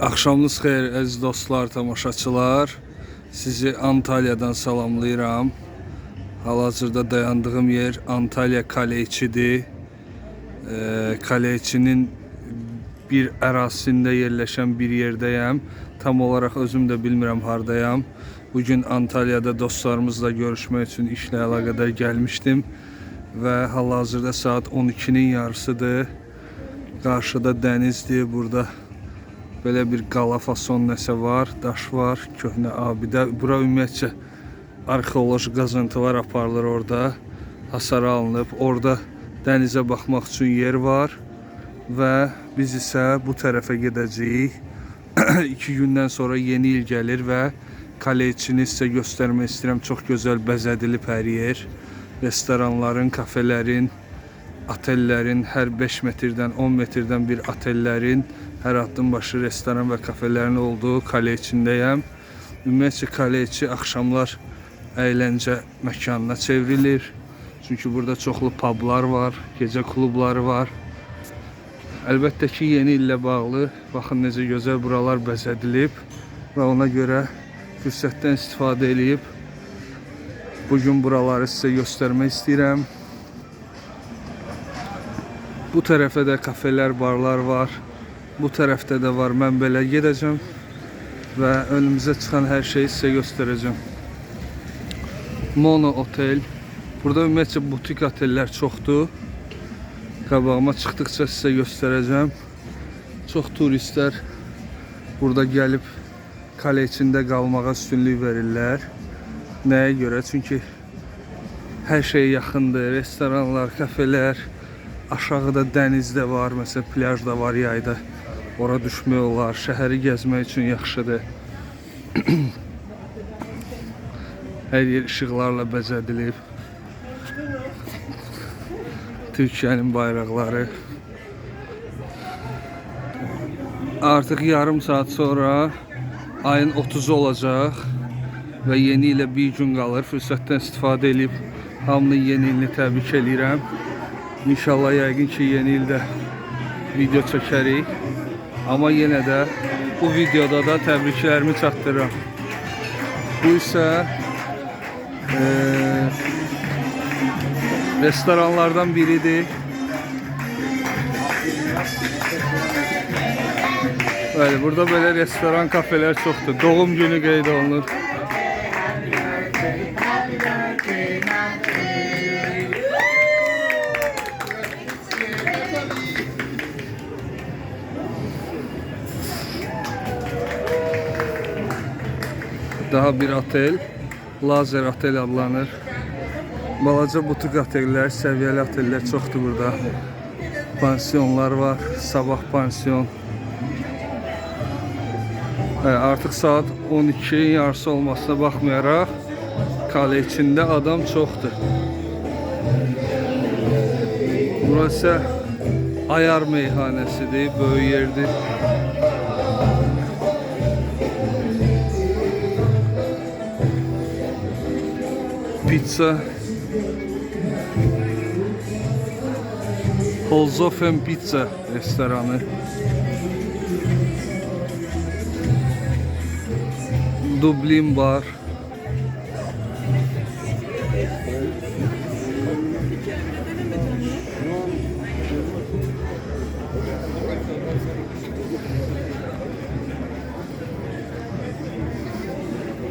Axşamınız xeyir əziz dostlar, tamaşaçılar. Sizi Antalya'dan salamlayıram. Hal-hazırda dayandığım yer Antalya Kaleyçidir. Ee, Kaleyçinin bir ərazisində yerləşən bir yerdəyəm. Tam olaraq özüm də bilmirəm hardayam. Bugün Antalya'da dostlarımızla görüşmək üçün işlə əlaqədar gəlmişdim və hal-hazırda saat 12-nin yarısıdır. Qarşıda dənizdir. Burada belə bir qala fason nəsə var, daş var, köhnə abidə. Bura ümumiyyətcə arxeoloji qazıntılar aparılır orada. Hasar alınıb. Orada dənizə baxmaq üçün yer var və biz isə bu tərəfə gedəcəyik. 2 gündən sonra yeni il gəlir və Kaleyçini sizə göstərmək istəyirəm. Çox gözəl bəzədilib hər yer. Restoranların, kafelerin, otellərin, hər 5 metrdən 10 metrdən bir otellərin, hər addım başı restoran və kafelerin olduğu kale içindəyəm. Ümumiyyətcə kale içi axşamlar əyləncə məkanına çevrilir. Çünki burada çoxlu publar var, gecə klubları var. Əlbəttə ki, yeni illə bağlı baxın necə gözəl buralar bəzədilib və ona görə fürsətdən istifadə edib bu gün buraları sizə göstərmək istəyirəm. Bu tərəfə də kafelər, barlar var. Bu tərəfdə də var. Mən belə gedəcəm və önümüzə çıxan hər şeyi sizə göstərəcəm. Mono otel. Burada ümumiyyətcə butik otellər çoxdur. Qabağıma çıxdıqca sizə göstərəcəm. Çox turistlər burada gəlib kale içində qalmağa üstünlük verirlər. Nəyə görə? Çünki hər şey yaxındır. Restoranlar, kafelər, aşağıda dəniz də var, məsələn, plyaj da var yayda. Ora düşmək olar. Şəhəri gəzmək üçün yaxşıdır. hər yer işıqlarla bəzədilib. Türkiyənin bayraqları. Artıq yarım saat sonra ayın 30-u olacaq və yeni ilə bir gün qalır. Fürsətdən istifadə edib hamının yeni ilini təbrik eləyirəm. İnşallah yəqin ki yeni ildə video çəkərik. Amma yenə də bu videoda da təbriklərimi çatdırıram. Bu isə eee restoranlardan biridir. Bəli, burada belə restoran, kafelər çoxdur. Doğum günü qeyd olunur. Daha bir otel, Lazer Otel adlanır. Balaca butik otellər, səviyyəli otellər çoxdur burada. Pansiyonlar var, sabah pansiyon. Artıq saat 12 yarısı olmasına baxmayaraq kale içində adam çoxdur. Burası Ayar meyhanəsidir, böyük yerdir. Pizza Holzofen Pizza restoranı. Dublin Bar.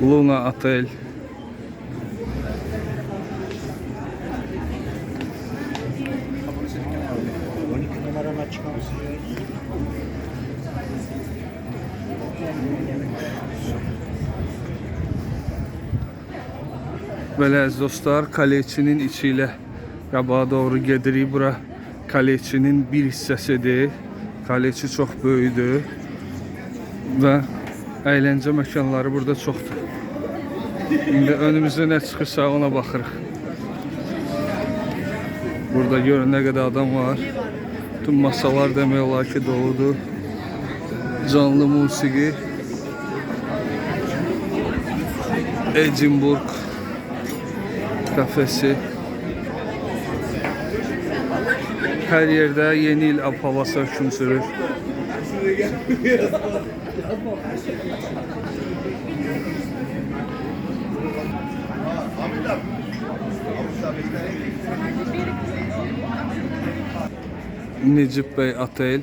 Luna Otel. Numarana çıkar mısın? Belə dostlar, Kaleyçinin içi ilə qabağa doğru gedirik. Bura Kaleyçinin bir hissəsidir. Kaleyçi çox böyükdür və əyləncə məkanları burada çoxdur. İndi önümüzə nə çıxırsa ona baxırıq. Burada görün nə qədər adam var. Bütün masalar demək olar ki doludur. Canlı musiqi. Edinburgh kafesi. Hər yerdə yeni il havası hökm sürür. Necip Bey Otel.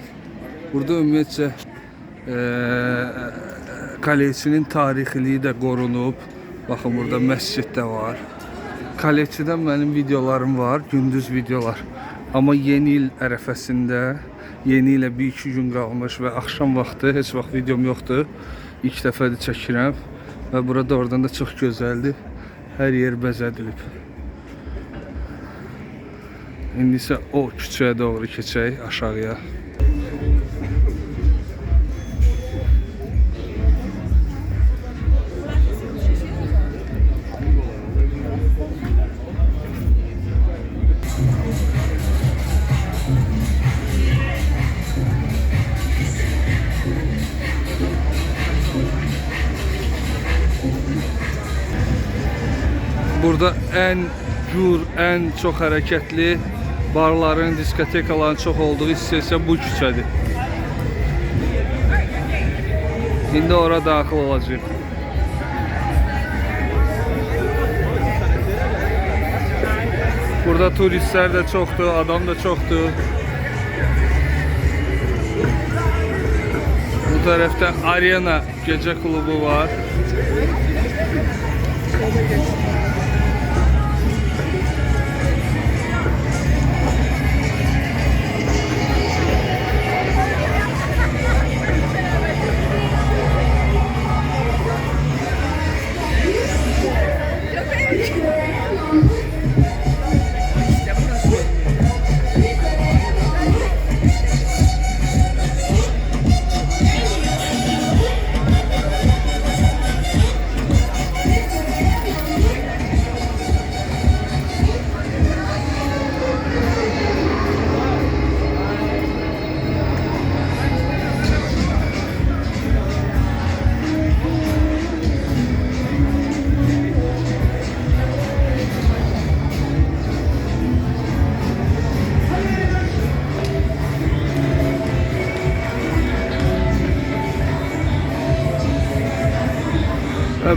Burada ümumiyyətcə eee Kalesinin tarixiliyi də qorunub. Baxın burada məscid də var. Kaleçidən mənim videolarım var, gündüz videolar. Amma yeni il ərəfəsində, yeni ilə 1-2 gün qalmış və axşam vaxtı heç vaxt videom yoxdur. İlk dəfədir çəkirəm və burada oradan da çox gözəldir. Hər yer bəzədilib. İndi isə o küçəyə doğru keçək aşağıya. Burada ən gür, ən çox hərəkətli barların, diskotekaların çox olduğu hissə isə bu küçədir. İndi ora daxil olacağıq. Burada turistlər də çoxdur, adam da çoxdur. Bu tərəfdə Arena gecə klubu var.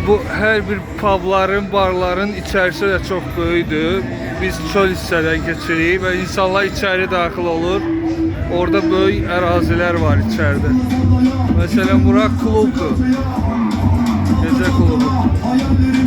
Bu hər bir pubların, barların içərisi də çox böyükdür. Biz çöl hissədən keçirik və insanlar içəri daxil olur. Orada böyük ərazilər var içəridə. Məsələn, bura klubdur. Gecə klubu.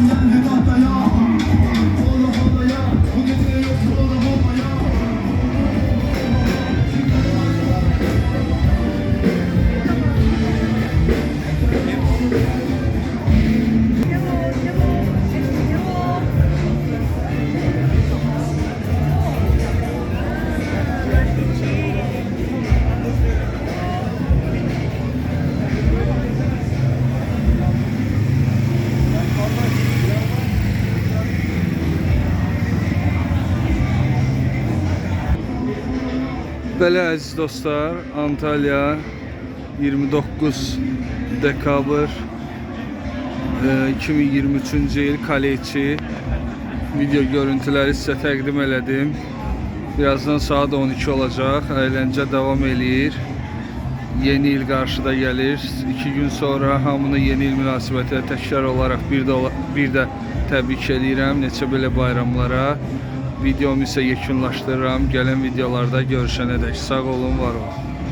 Belə əziz dostlar, Antalya 29 dekabr e, 2023-cü il Kaleci video görüntüləri sizə təqdim elədim. Birazdan saat 12 olacaq. Əyləncə davam eləyir. Yeni il qarşıda gəlir. 2 gün sonra hamını yeni il münasibətilə təkrar olaraq bir də bir də təbrik eləyirəm neçə belə bayramlara. Videomu isə yekunlaşdırıram. Gələn videolarda görüşənədək sağ olun, var olun.